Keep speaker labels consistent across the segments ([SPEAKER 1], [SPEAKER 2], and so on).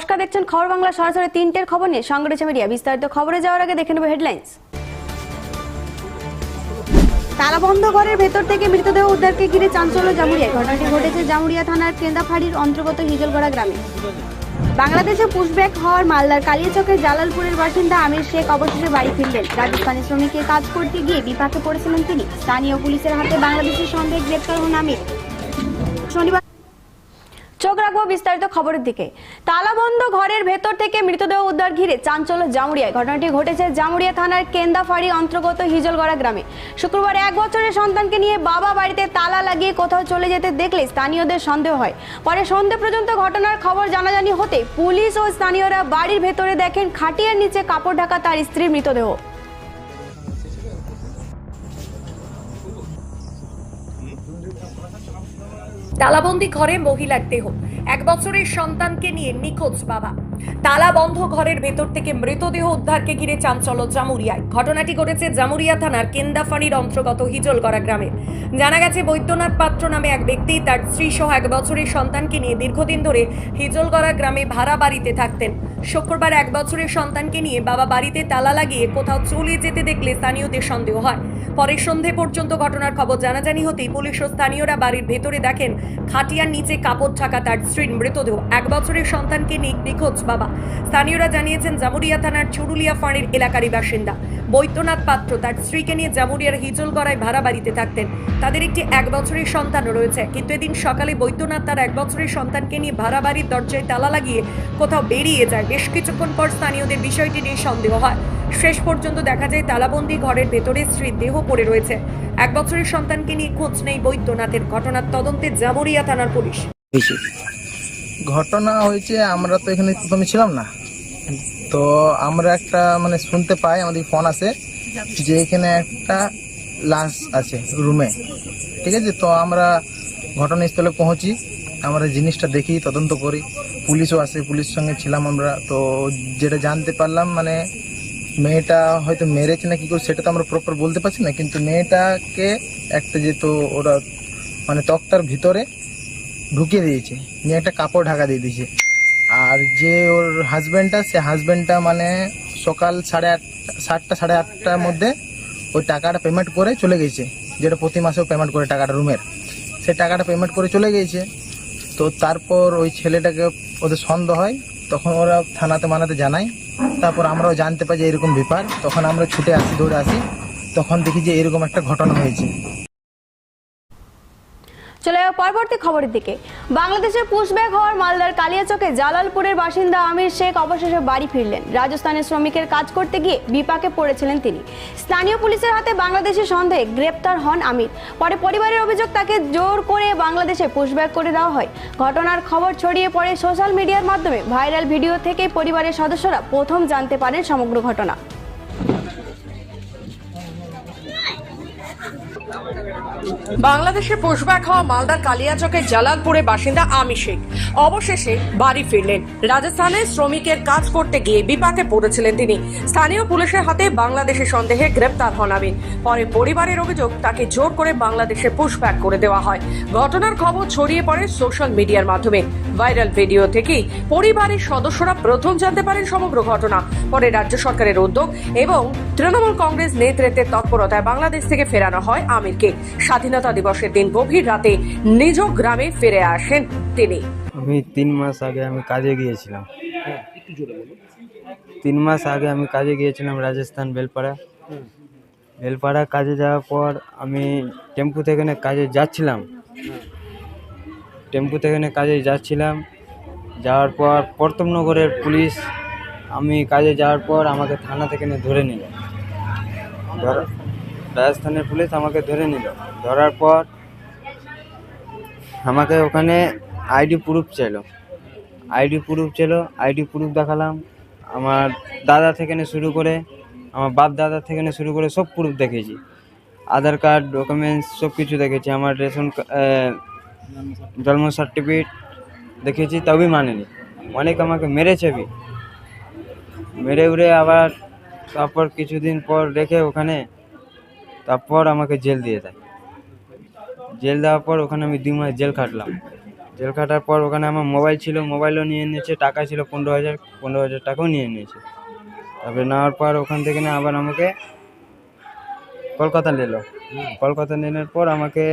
[SPEAKER 1] নমস্কার, দেখছেন খবর বাংলা সরাসরি তিনটের খবর নিয়ে সংগ্রেস মিডিয়া। বিস্তারিত খবরে যাওয়ার আগে দেখে নেব হেডলাইন্স। তালাবন্ধ ঘরের ভেতর থেকে মৃতদেহ উদ্ধারকে ঘিরে চাঞ্চল্য জামুরিয়ায় ঘটনাটি ঘটেছে জামুরিয়া থানার কেন্দাফাড়ির অন্তর্গত হিজলগড়া গ্রামে। বাংলাদেশে পুশব্যাক হওয়ার মালদার কালিয়াচকের জালালপুরের বাসিন্দা আমির শেখ অবশেষে বাড়ি ফিরলেন। রাজস্থানী শ্রমিকের কাজ করতে গিয়ে বিপাকে পড়েছিলেন তিনি। স্থানীয় পুলিশের হাতে বাংলাদেশের সঙ্গে গ্রেপ্তার হন আমির। শনিবার চোখ রাখব বিস্তারিত খবরের দিকে। তালাবন্ধ ঘরের ভেতর থেকে মৃতদেহ উদ্ধার ঘিরে চাঞ্চল্য জামুরিয়ায়। ঘটনাটি ঘটেছে জামুরিয়া থানার কেন্দাফাড়ি অন্তর্গত হিজলগড়া গ্রামে। শুক্রবার এক বছরের সন্তানকে নিয়ে বাবা বাড়িতে তালা লাগিয়ে কোথাও চলে যেতে দেখলে স্থানীয়দের সন্দেহ হয়। পরে সন্ধে পর্যন্ত ঘটনার খবর জানাজানি হতে পুলিশ ও স্থানীয়রা বাড়ির ভেতরে দেখেন খাটিয়ার নিচে কাপড় ঢাকা তার স্ত্রীর মৃতদেহ।
[SPEAKER 2] তালাবন্দি ঘরে মহিলার দেহ। এক বছরের সন্তানকে নিয়ে নিখোঁজ বাবা। তালা বন্ধ ঘরের ভেতর থেকে মৃতদেহ উদ্ধারকে ঘিরে চাঞ্চল্য জামুরিয়ায়। ঘটনাটি ঘটেছে জামুরিয়া থানার কেন্দাফানির অন্তর্গত হিজলগড়া গ্রামে। জানা গেছে, বৈদ্যনাথ পাত্র নামে এক ব্যক্তি তার স্ত্রী সহ এক বছরের সন্তানকে নিয়ে দীর্ঘদিন ধরে হিজলগড়া গ্রামে ভাড়া বাড়িতে থাকতেন। শুক্রবার এক বছরের সন্তানকে নিয়ে বাবা বাড়িতে তালা লাগিয়ে কোথাও চলে যেতে দেখলে স্থানীয়দের সন্দেহ হয়। পরে সন্ধে পর্যন্ত ঘটনার খবর জানাজানি হতেই পুলিশ ও স্থানীয়রা বাড়ির ভেতরে দেখেন, খাটিয়ার নিচে কাপড় ঢাকা তার স্ত্রীর মৃতদেহ। এক বছরের সন্তানকে নিখোঁজ বাবা। স্থানীয়রা জানিয়েছেন, জামুরিয়া থানার চুরুলিয়া ফাঁড়ির এলাকারই বাসিন্দা। বৈদ্যনাথ পাত্র তার স্ত্রীকে নিয়ে জামুরিয়ার হিজলগড়ায় ভাড়া বাড়িতে থাকতেন। তাদের একটি এক বছরের সন্তানও রয়েছে। কিন্তু এদিন সকালে বৈদ্যনাথ তার এক বছরের সন্তানকে নিয়ে ভাড়া বাড়ির দরজায় তালা লাগিয়ে কোথাও বেরিয়ে যায়। বেশ কিছুক্ষণ পর স্থানীয়দের বিষয়টি নিয়ে সন্দেহ হয়। শেষ পর্যন্ত দেখা যায়, তালাবন্দি ঘরের ভেতরে স্ত্রীর দেহ পড়ে রয়েছে। এক বছরের সন্তানকে নিয়ে খোঁজ নেই বৈদ্যনাথের। ঘটনার তদন্তে জামুরিয়া থানার পুলিশ।
[SPEAKER 3] ঘটনা হয়েছে, আমরা তো এখানে প্রথমে ছিলাম না। তো আমরা একটা মানে শুনতে পাই, আমাদের ফোন আসে যে এখানে একটা লাশ আছে রুমে। ঠিক আছে? তো আমরা ঘটনাস্থলে পৌঁছি, আমরা জিনিসটা দেখি, তদন্ত করি। পুলিশও আসে পুলিশের সঙ্গে ছিলাম আমরা। তো যেটা জানতে পারলাম মানে মেয়েটা হয়তো মেরেছে না কি করে, সেটা তো আমরা প্রপার বলতে পারছি না, কিন্তু মেয়েটাকে একটা যেহেতু ওরা মানে তক্তার ভিতরে ঢুকিয়ে দিয়েছে। নিয়ে একটা কাপড় ঢাকা দিয়ে দিয়েছে। আর যে ওর হাজব্যান্ডটা সে হাজব্যান্ডটা মানে সকাল সাড়ে আট সাতটা, সাড়ে আটটার মধ্যে ওই টাকাটা পেমেন্ট করে চলে গেছে। যেটা প্রতি মাসেও পেমেন্ট করে টাকাটা রুমের সে টাকাটা পেমেন্ট করে চলে গিয়েছে তো তারপর ওই ছেলেটাকে ওদের সন্দেহ হয়। তখন ওরা থানাতে মানাতে জানায়। তারপর আমরাও জানতে পারি যে এরকম ব্যাপার। তখন আমরা ছুটে আসি, দৌড়ে আসি। তখন দেখি যে এরকম একটা ঘটনা হয়েছে।
[SPEAKER 1] চলে যাব পরবর্তী খবরের দিকে। বাংলাদেশের পুশব্যাক হওয়ার মালদার কালিয়াচকে জালালপুরের বাসিন্দা আমির শেখ অবশেষে বাড়ি ফিরলেন। রাজস্থানের শ্রমিকের কাজ করতে গিয়ে বিপাকে পড়েছিলেন তিনি। স্থানীয় পুলিশের হাতে বাংলাদেশের সন্দেহে গ্রেপ্তার হন আমির। পরে পরিবারের অভিযোগ তাকে জোর করে বাংলাদেশে পুশব্যাক করে দেওয়া হয়। ঘটনার খবর ছড়িয়ে পড়ে সোশ্যাল মিডিয়ার মাধ্যমে ভাইরাল ভিডিও থেকে পরিবারের সদস্যরা প্রথম জানতে পারেন সমগ্র ঘটনা।
[SPEAKER 2] বাংলাদেশে পোশব্যাক হওয়া মালদার কালিয়াচকের জালালপুরে বাসিন্দা আমি শেখ অবশেষে বাড়ি ফিরলেন। রাজস্থানে শ্রমিকের কাজ করতে গিয়ে বিপাকে পড়েছিলেন তিনি। স্থানীয় পুলিশের হাতে বাংলাদেশের সন্দেহে গ্রেপ্তার হন আমিন। পরে পরিবারের অভিযোগ, তাকে জোর করে বাংলাদেশে পুশব্যাক করে দেওয়া হয়। ঘটনার খবর ছড়িয়ে পড়ে সোশ্যাল মিডিয়ার মাধ্যমে। ভাইরাল ভিডিও থেকেই পরিবারের সদস্যরা প্রথম জানতে পারেন সমগ্র ঘটনা। পরে রাজ্য সরকারের উদ্যোগ এবং তৃণমূল কংগ্রেস নেতৃত্বের তৎপরতায় বাংলাদেশ থেকে ফেরানো হয় আমিরকে। স্বাধীনতা দিবসের দিন গভীর রাতে নিজ গ্রামে ফিরে আসেন তিনি।
[SPEAKER 4] আমি তিন মাস আগে আমি কাজে গিয়েছিলাম। তিন মাস আগে আমি কাজে গিয়েছিলাম রাজস্থান বেলপাড়া। বেলপাড়া কাজে যাওয়ার পর আমি টেম্পু থেকে কাজে যাচ্ছিলাম। টেম্পু থেকে কাজে যাচ্ছিলাম। যাওয়ার পর প্রতমনগরের পুলিশ আমি কাজে যাওয়ার পর আমাকে থানা থেকে ধরে নিল। রাজস্থানের পুলিশ আমাকে ধরে নিল। ধরার পর আমাকে ওখানে আইডি প্রুফ চাইলো। আইডি প্রুফ ছিল আইডি প্রুফ দেখালাম। আমার দাদা থেকে শুরু করে, আমার বাপ দাদা থেকে শুরু করে সব প্রুফ দেখেছি। আধার কার্ড ডকুমেন্টস সব কিছু দেখেছি। আমার রেশন জন্ম সার্টিফিকেট দেখেছি, তবেই মানেনি। অনেক আমাকে মেরেছে বি। মেরে উড়ে আবার তারপর কিছুদিন পর রেখে ওখানে তারপর আমাকে জেল দিয়ে দেয়। জেল দেওয়ার পর ওখানে আমি দুই মাস জেল খাটলাম জেল খাটার পর ওখানে আমার মোবাইল ছিল মোবাইলও নিয়ে নিয়েছে টাকা ছিল পনেরো হাজার পনেরো হাজার টাকাও নিয়ে নিয়েছে। তারপরে নেওয়ার পর ওখান থেকে না আবার আমাকে কলকাতা নিল। কলকাতা নেওয়ার পর আমাকে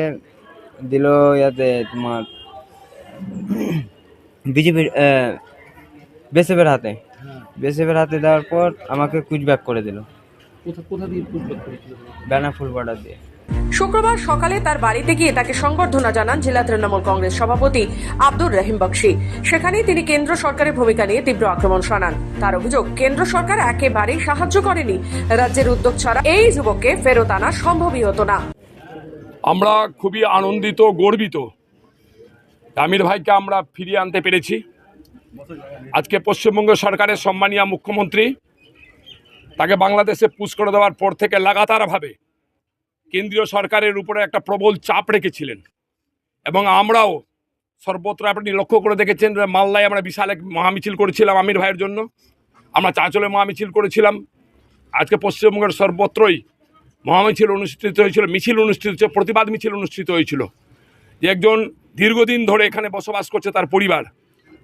[SPEAKER 4] দিল ইয়াতে তোমার বিজেপির বেসেফের হাতে। বেসেফের হাতে দেওয়ার পর আমাকে কুচব্যাক করে দিল। বেনাফুল বর্ডার দিয়ে
[SPEAKER 2] শুক্রবার সকালে তার বাড়িতে গিয়ে তাকে সংবর্ধনা জানান জেলা তৃণমূল কংগ্রেস সভাপতি আব্দুর রহিম বক্সি। সেখানেই তিনি কেন্দ্র সরকারের ভূমিকা নিয়ে তীব্র আক্রমণ শোনান। তার অভিযোগ কেন্দ্র সরকার একেবারেই সাহায্য করেনি। রাজ্যের উদ্যোগ ছাড়া এই যুবককে ফেরত আনা সম্ভবই হতো না।
[SPEAKER 5] আমরা খুবই আনন্দিত গর্বিত। আমির ভাইকে আমরা ফিরিয়ে আনতে পেরেছি। আজকে পশ্চিমবঙ্গ সরকারের সম্মানীয় মুখ্যমন্ত্রী তাকে বাংলাদেশে পুশ করে দেওয়ার পর থেকে লাগাতারভাবে কেন্দ্রীয় সরকারের উপরে একটা প্রবল চাপ রেখেছিলেন। এবং আমরাও সর্বত্র আপনি লক্ষ্য করে দেখেছেন যে মালদায় আমরা বিশাল এক মহামিছিল করেছিলাম আমির ভাইয়ের জন্য। আমরা চাঁচলে মহামিছিল করেছিলাম। আজকে পশ্চিমবঙ্গের সর্বত্রই মহামিছিল অনুষ্ঠিত হয়েছিল, মিছিল অনুষ্ঠিত হয়েছিল, প্রতিবাদ মিছিল অনুষ্ঠিত হয়েছিল। যে একজন দীর্ঘদিন ধরে এখানে বসবাস করছে তার পরিবার,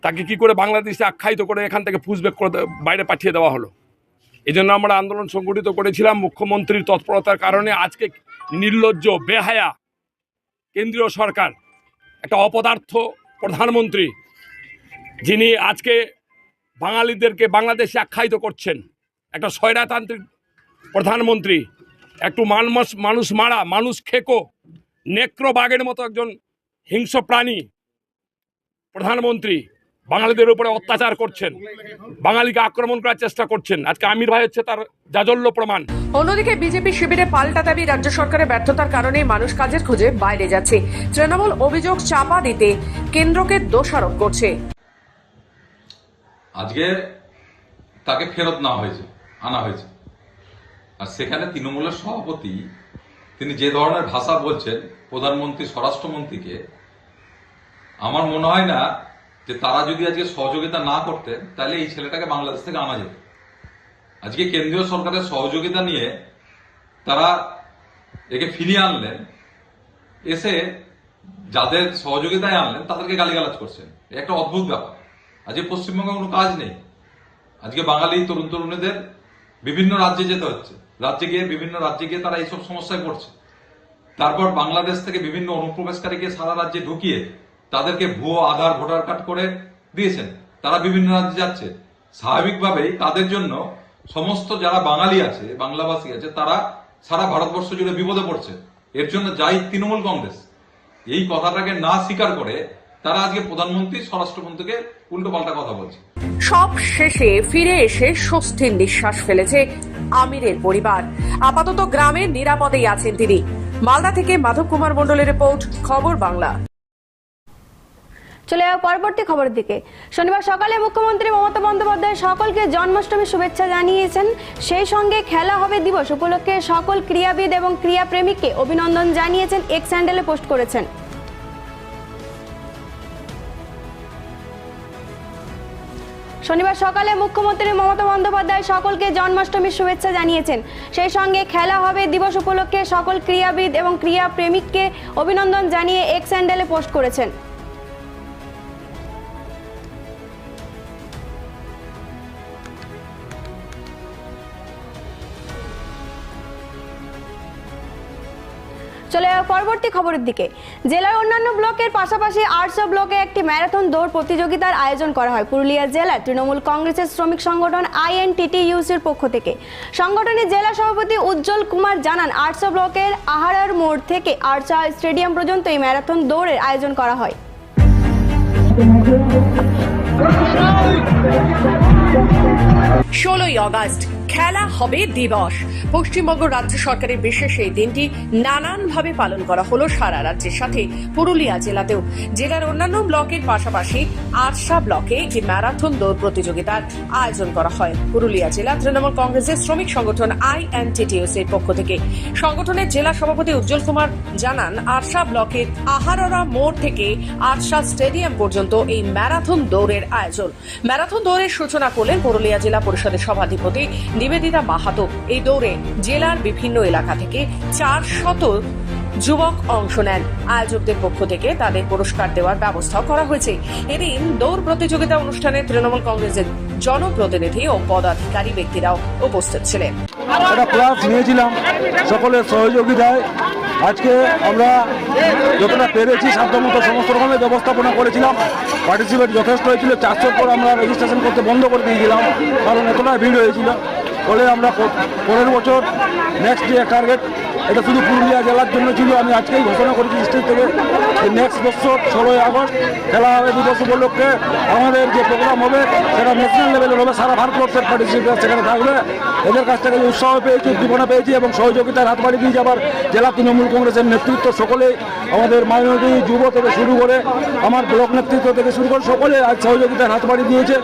[SPEAKER 5] তাকে কি করে বাংলাদেশে আখ্যায়িত করে এখান থেকে পুষব্যাক করে বাইরে পাঠিয়ে দেওয়া হলো? এই জন্য আমরা আন্দোলন সংগঠিত করেছিলাম মুখ্যমন্ত্রীর তৎপরতার কারণে। আজকে নির্লজ্জ, বেহায়া কেন্দ্রীয় সরকার, একটা অপদার্থ প্রধানমন্ত্রী, যিনি আজকে বাঙালিদেরকে বাংলাদেশে আখ্যায়িত করছেন। একটা স্বৈরাতান্ত্রিক প্রধানমন্ত্রী, একটু মানুষ মানুষ মারা, মানুষ খেকো নেক্র বাঘের মতো একজন হিংস্র প্রাণী প্রধানমন্ত্রী। বাঙালিদের উপরে অত্যাচার করছেন। বাঙালিকে আক্রমণ করার চেষ্টা করছেন। আজকে আমির ভাই হচ্ছে তার জাজল্য প্রমাণ।
[SPEAKER 2] অন্যদিকে বিজেপি শিবিরে পাল্টা দাবি রাজ্য সরকারের ব্যর্থতার কারণে মানুষ কাজের খোঁজে বাইরে যাচ্ছে। তৃণমূল অভিযোগ চাপা দিতে কেন্দ্রকে দোষারোপ করছে।
[SPEAKER 6] আজকে তাকে ফেরত নেওয়া হয়েছে আনা হয়েছে। আর সেখানে তৃণমূলের সভাপতি তিনি যে ধরনের ভাষা বলছেন প্রধানমন্ত্রী স্বরাষ্ট্রমন্ত্রীকে আমার মনে হয় না যে তারা যদি আজকে সহযোগিতা না করতেন তাহলে এই ছেলেটাকে বাংলাদেশ থেকে আনা যেত। আজকে কেন্দ্রীয় সরকারের সহযোগিতা নিয়ে তারা একে ফিরিয়ে আনলেন, এসে যাদের সহযোগিতায় আনলেন, তাদেরকে গালিগালাজ করছেন। একটা অদ্ভুত ব্যাপার। আজকে পশ্চিমবঙ্গে কোনো কাজ নেই। আজকে বাঙালি, তরুণ তরুণীদের বিভিন্ন রাজ্যে যেতে হচ্ছে। রাজ্যে গিয়ে, বিভিন্ন রাজ্যে গিয়ে তারা এইসব সমস্যায় পড়ছে। তারপর বাংলাদেশ থেকে বিভিন্ন অনুপ্রবেশকারীকে সারা রাজ্যে ঢুকিয়ে তাদেরকে ভুয়ো আধার, ভোটার কার্ড করে দিয়েছেন। তারা বিভিন্ন রাজ্যে যাচ্ছে। স্বাভাবিকভাবেই তাদের জন্য সমস্ত যারা বাঙালি আছে বাংলাভাষী আছে, তারা সারা ভারতবর্ষ জুড়ে বিপদে পড়ছে। এর জন্য যাই তৃণমূল কংগ্রেস। এই কথাটাকে না স্বীকার করে তারা আজকে প্রধানমন্ত্রী, স্বরাষ্ট্রমন্ত্রীকে উল্টো পাল্টা কথা বলছে।
[SPEAKER 2] সব শেষে ফিরে এসে স্বস্তির নিঃশ্বাস ফেলেছে আমিরের পরিবার। আপাতত গ্রামের নিরাপদেই আছেন তিনি। মালদা থেকে মাধব কুমার মণ্ডলের রিপোর্ট, খবর বাংলা।
[SPEAKER 1] চলে যাওয়া পরবর্তী খবরের দিকে। শনিবার সকালে মুখ্যমন্ত্রী মমতা বন্দ্যোপাধ্যায় সকলকে জন্মাষ্টমীর শুভেচ্ছা জানিয়েছেন। সেই সঙ্গে খেলা হবে দিবস উপলক্ষে সকল ক্রীড়াবিদ এবং ক্রীড়াপ্রেমিককে অভিনন্দন জানিয়েছেন, এক্স হ্যান্ডেলে পোস্ট করেছেন। শনিবার সকালে মুখ্যমন্ত্রী মমতা বন্দ্যোপাধ্যায় সকলকে জন্মাষ্টমীর শুভেচ্ছা জানিয়েছেন। সেই সঙ্গে খেলা হবে দিবস উপলক্ষে সকল ক্রীড়াবিদ এবং ক্রীড়াপ্রেমিককে অভিনন্দন জানিয়ে এক্স হ্যান্ডেলে পোস্ট করেছেন। পরবর্তী খবরের দিকে। জেলার অন্যান্য ব্লকের পাশাপাশি আটশো ব্লকে একটি ম্যারাথন দৌড় প্রতিযোগিতার আয়োজন করা হয়। পুরুলিয়া জেলা তৃণমূল কংগ্রেসের শ্রমিক সংগঠন আইএনটিটিইউসির পক্ষ থেকে। সংগঠনের জেলা সভাপতি উজ্জ্বল কুমার জানান আটশো ব্লকের আহারার মোড় থেকে আরচা স্টেডিয়াম পর্যন্ত এই ম্যারাথন দৌড়ের আয়োজন করা হয়।
[SPEAKER 2] ষোলোই অগাস্ট খেলা হবে দিবস। পশ্চিমবঙ্গ রাজ্য সরকারের বিশেষ এই দিনটি নানানভাবে পালন করা হলো সারা রাজ্যের সাথে। পুরুলিয়া জেলাতেও। জেলার অন্যান্য ব্লকের পাশাপাশি আটসা ব্লকে একটি ম্যারাথন দৌড় প্রতিযোগিতার আয়োজন করা হয়। পুরুলিয়া জেলা তৃণমূল কংগ্রেসের শ্রমিক সংগঠন আইএনটিটিউসি এর পক্ষ থেকে। সংগঠনের জেলা সভাপতি উজ্জ্বল কুমার জানান, আরশা ব্লকের আহাররা মোড় থেকে আরশা স্টেডিয়াম পর্যন্ত এই ম্যারাথন দৌড়ের আয়োজন। ম্যারাথন দৌড়ের সূচনা করলেন পুরুলিয়া জেলা পরিষদের সভাধিপতি নিবেদিতা মাহাতো এই দৌড়ে জেলার বিভিন্ন এলাকা থেকে চার শত
[SPEAKER 7] যুবক অংশ নেন। আয়োজকদের পক্ষ থেকে তাদের পুরস্কার দেওয়ার ব্যবস্থা করা হয়েছে। এদিন দৌড় প্রতিযোগিতা অনুষ্ঠানে তৃণমূল কংগ্রেসের জনপ্রতিনিধি ও পদাধিকারী ব্যক্তিরাও উপস্থিত ছিলেন।
[SPEAKER 8] একটা ক্লাস নিয়েছিলাম, সকলের সহযোগিতায়। আজকে আমরা যতটা পেরেছি, সাধ্যমতো সমস্ত রকমের ব্যবস্থাপনা করেছিলাম। পার্টিসিপেট যথেষ্ট হয়েছিল চারশোর পর আমরা রেজিস্ট্রেশন করতে বন্ধ করে দিয়েছিলাম, কারণ এতটা ভিড় হয়েছিল। ফলে আমরা পরের বছর নেক্সট যে টার্গেট এটা শুধু পুরুলিয়া জেলার জন্য ছিল, আমি আজকেই ঘোষণা করেছি স্টেজ থেকে নেক্সট বছর ষোলোই আগস্ট খেলা হবে দিবস উপলক্ষে। আমাদের যে প্রোগ্রাম হবে, সেটা ন্যাশনাল লেভেলের হবে, সারা ভারতবর্ষের পার্টিসিপেট সেখানে থাকবে। এদের কাছ থেকে উৎসাহ পেয়েছি, উদ্দীপনা পেয়েছি এবং সহযোগিতার হাত বাড়িয়ে দিয়ে যাবার জেলা তৃণমূল কংগ্রেসের নেতৃত্ব সকলেই, আমাদের মাইনরিটি যুব থেকে শুরু করে, আমার ব্লক নেতৃত্ব থেকে শুরু করে, সকলে আজ সহযোগিতার হাত বাড়িয়ে দিয়েছে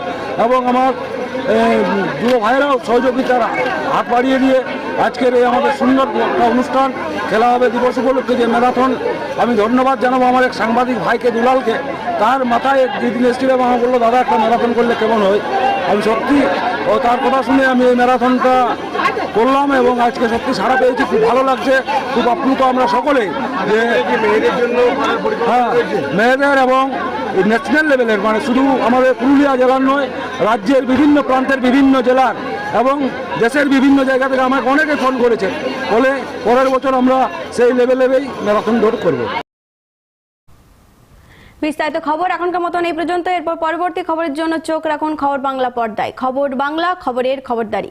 [SPEAKER 8] এবং আমার যুব ভাইয়েরাও সহযোগিতার হাত বাড়িয়ে দিয়ে আজকের এই আমাদের সুন্দর একটা অনুষ্ঠান খেলা হবে দিবস উপলক্ষে যে ম্যারাথন। আমি ধন্যবাদ জানাব আমার এক সাংবাদিক ভাইকে দুলালকে। তার মাথায় এক দিদিন এসেছিল এবং আমার বলল দাদা একটা ম্যারাথন করলে কেমন হয়? আমি সত্যি ও তার কথা শুনে আমি এই ম্যারাথনটা করলাম এবং আজকে সত্যি সারা পেয়েছি। খুব ভালো লাগছে খুব আপ্লুত আমরা সকলেই যে মেয়েদের জন্য হ্যাঁ মেয়েদের এবং ন্যাশনাল লেভেলের মানে শুধু আমাদের পুরুলিয়া জেলার নয়, রাজ্যের বিভিন্ন প্রান্তের বিভিন্ন জেলার এবং দেশের বিভিন্ন জায়গা থেকে আমাকে অনেকে ফোন করেছে। ফলে পরের বছর আমরা সেই লেভেলেই ম্যারাথন দৌড় করব।
[SPEAKER 1] বিস্তারিত খবর এখনকার মতন এই পর্যন্ত। এরপর পরবর্তী খবরের জন্য চোখ রাখুন খবর বাংলা পর্দায়। খবর বাংলা, খবরের খবরদারি।